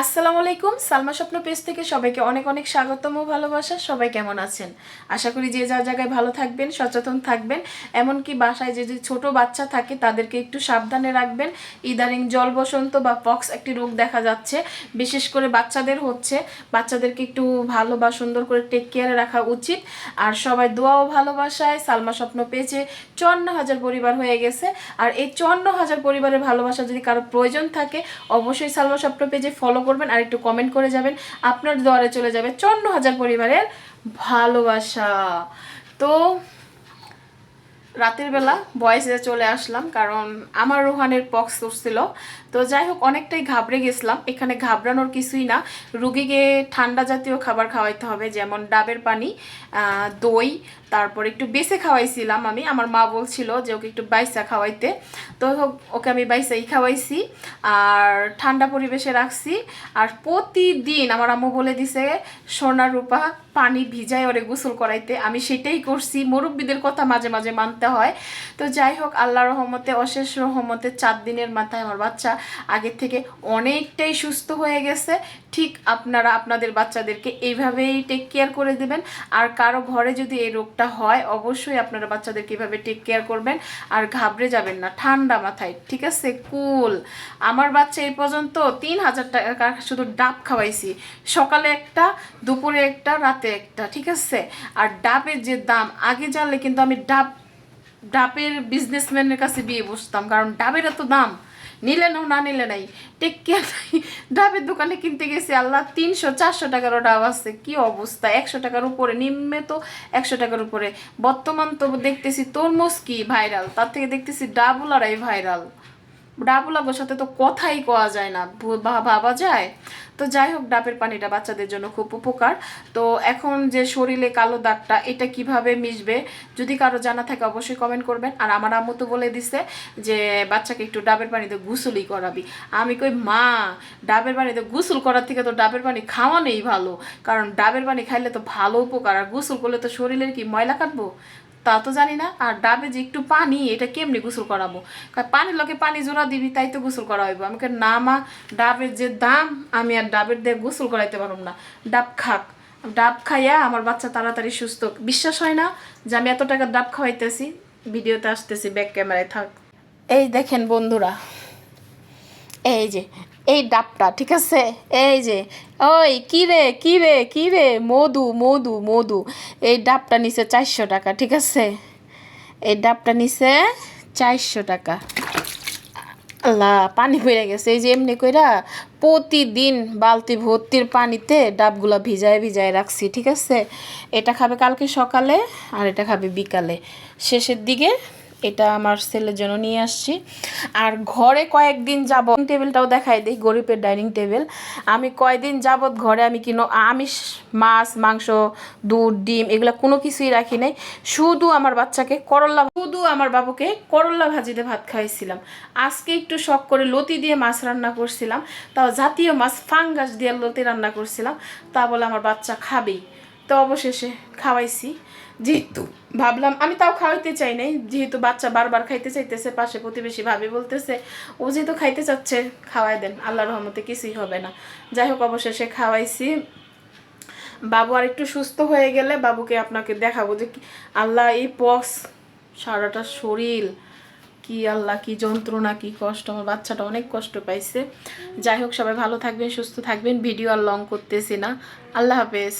আসসালামু আলাইকুম, সালমা স্বপ্ন পেজ থেকে সবাইকে অনেক অনেক স্বাগতম ও ভালোবাসা। সবাই কেমন আছেন? আশা করি যে যার জায়গায় ভালো থাকবেন, সচেতন থাকবেন, এমনকি বাসায় যে যে ছোট বাচ্চা থাকে তাদেরকে একটু সাবধানে রাখবেন। ইদানিং জল বসন্ত বা পক্স একটি রোগ দেখা যাচ্ছে, বিশেষ করে বাচ্চাদের হচ্ছে। বাচ্চাদেরকে একটু ভালো বা সুন্দর করে টেক কেয়ারে রাখা উচিত। আর সবাই দোয়া ও ভালোবাসায় সালমা স্বপ্ন পেজে চুয়ান্ন হাজার পরিবার হয়ে গেছে। আর এই চুয়ান্ন হাজার পরিবারের ভালোবাসা যদি কারও প্রয়োজন থাকে, অবশ্যই সালমা স্বপ্ন পেজে ফলো করবেন আর একটু কমেন্ট করে যাবেন। আপনার দরে চলে যাবে চুয়ান্ন হাজার পরিবারের ভালোবাসা। তো রাতের বেলা বয়েসে চলে আসলাম কারণ আমার রোহানের পক্স উঠছিল। তো যাই হোক, অনেকটাই ঘাবড়ে গেছিলাম। এখানে ঘাবড়ানোর কিছুই না। রুগীকে ঠান্ডা জাতীয় খাবার খাওয়াইতে হবে, যেমন ডাবের পানি দই তারপর একটু বেছে খাওয়াইছিলাম আমি। আমার মা বলছিল যে, ওকে একটু বাইসা খাওয়াইতে। তো ওকে আমি বাইসাই খাওয়াইছি আর ঠান্ডা পরিবেশে রাখছি। আর প্রতিদিন আমার আম্মু বলে দিছে, সোনা রূপা, পানি ভিজায় ওরে গোসল করাইতে। আমি সেটাই করছি। মুরব্বীদের কথা মাঝে মাঝে মানতে হয়। তো যাই হোক আল্লাহ রহমতে, অশেষ রহমতে চার দিনের মাথায় আমার বাচ্চা আগের থেকে অনেকটাই সুস্থ হয়ে গেছে। ঠিক আপনারা আপনাদের বাচ্চাদেরকে এইভাবেই টেক কেয়ার করে দেবেন। আর কারও ঘরে যদি এই রোগটা হয়, অবশ্যই আপনারা বাচ্চাদের কীভাবে টেক কেয়ার করবেন আর ঘাবড়ে যাবেন না, ঠান্ডা মাথায়, ঠিক আছে? কুল আমার বাচ্চা এই পর্যন্ত তিন হাজার টাকা শুধু ডাব খাওয়াইছি। সকালে একটা, দুপুরে একটা, রাতে একটা, ঠিক আছে? আর ডাবের যে দাম, আগে জানলে কিন্তু আমি ডাব ডাবের বিজনেসম্যানের কাছে বিয়ে বসতাম, কারণ ডাবের এত দাম। নিলে নাও, না নিলে নাই। টেক কেয়ার ডাবের দোকানে কিনতে গেছি, আল্লাহ, তিনশো, চারশো টাকারও ডাব আছে। কি অবস্থা? একশো টাকার উপরে, নিম্নে তো একশো টাকার উপরে। বর্তমান তো দেখতেছি তরমুজ কি ভাইরাল? তার থেকে দেখতেছি ডাবুলারাই ভাইরাল। ডাবুলাগোর সাথে তো কথাই কওয়া যায় না ভাবা যায়। তো যাই হোক, ডাবের পানিটা বাচ্চাদের জন্য খুব উপকার। তো এখন যে শরীরে কালো দাগটা, এটা কীভাবে মিশবে, যদি কারও জানা থাকে অবশ্যই কমেন্ট করবেন। আর আমার আম্মু তো বলে দিছে যে, বাচ্চাকে একটু ডাবের পানিতে গোসলই করাবি। আমি কই, মা, ডাবের পানিতে গোসল করার থেকে তো ডাবের পানি খাওয়ানোই ভালো। কারণ ডাবের পানি খাইলে তো ভালো উপকার। আর গোসল করলে তো শরীরের কি ময়লা কাটবো? তা তো জানি না। আর ডাবে যে একটু পানি, এটা কেমনি গোসল করাবো? পানির লোকে পানি জোড়া দিবি, তাই তো গোসল করা হইব। আমাকে না মা, ডাবের যে দাম, আমি আর ডাবের দিয়ে গোসল করাইতে পারব না। ডাব খাক। ডাব খাইয়া আমার বাচ্চা তাড়াতাড়ি সুস্থ বিশ্বাস হয় না যে আমি এত টাকা ডাব খাওয়াইতেছি? ভিডিওতে আসতেছি ব্যাক ক্যামেরায় থাক। এই দেখেন বন্ধুরা, এই যে এই ডাবটা, ঠিক আছে? এই যে, ওই, কি রে কি রে রে? মধু মধু মধু। এই ডাবটা নিছে চারশো টাকা, ঠিক আছে? এই ডাবটা নিছে চারশো টাকা। আল্লাহ, পানি পড়ে গেছে। এই যে এমনি কইরা প্রতিদিন বালতি ভর্তির পানিতে ডাবগুলা ভিজায় ভিজায় রাখছি, ঠিক আছে? এটা খাবে কালকে সকালে আর এটা খাবে বিকালে। শেষের দিকে এটা আমার ছেলের জন্য নিয়ে আসছি। আর ঘরে কয়েকদিন যাব টেবিলটাও দেখাই দিই, গরিবের ডাইনিং টেবিল আমি কয়দিন যাবৎ ঘরে আমি কিনো, আমিষ, মাছ, মাংস, দুধ, ডিম এগুলো কোনো কিছুই রাখি নাই। শুধু আমার বাচ্চাকে করল্লা শুধু আমার বাবুকে করল্লা ভাজিতে ভাত খাইছিলাম। আজকে একটু শখ করে লতি দিয়ে মাছ রান্না করছিলাম, তাও জাতীয় মাছ, ফাঙ্গাস দিয়ে লতি রান্না করছিলাম। তা বলে আমার বাচ্চা খাবেই। তো অবশেষে খাওয়াইছি। যেহেতু ভাবলাম, আমি তাও খাওয়াইতে চাই নাই, যেহেতু বাচ্চা বারবার খাইতে চাইতেছে, পাশে প্রতিবেশী ভাবি বলতেছে, ও যেহেতু খাইতে চাচ্ছে, খাওয়াই দেন আল্লাহ রহমতে কিছুই হবে না। যাই হোক, অবশেষে খাওয়াইছি। বাবু আর একটু সুস্থ হয়ে গেলে বাবুকে আপনাকে দেখাবো যে আল্লাহ এই পক্স সারাটা শরীর, কি আল্লাহ, কি যন্ত্রণা, কি কষ্ট, আমার বাচ্চাটা অনেক কষ্ট পাইছে। যাই হোক, সবাই ভালো থাকবেন, সুস্থ থাকবেন, ভিডিও আর লং করতেছি না। আল্লাহ হাফেজ।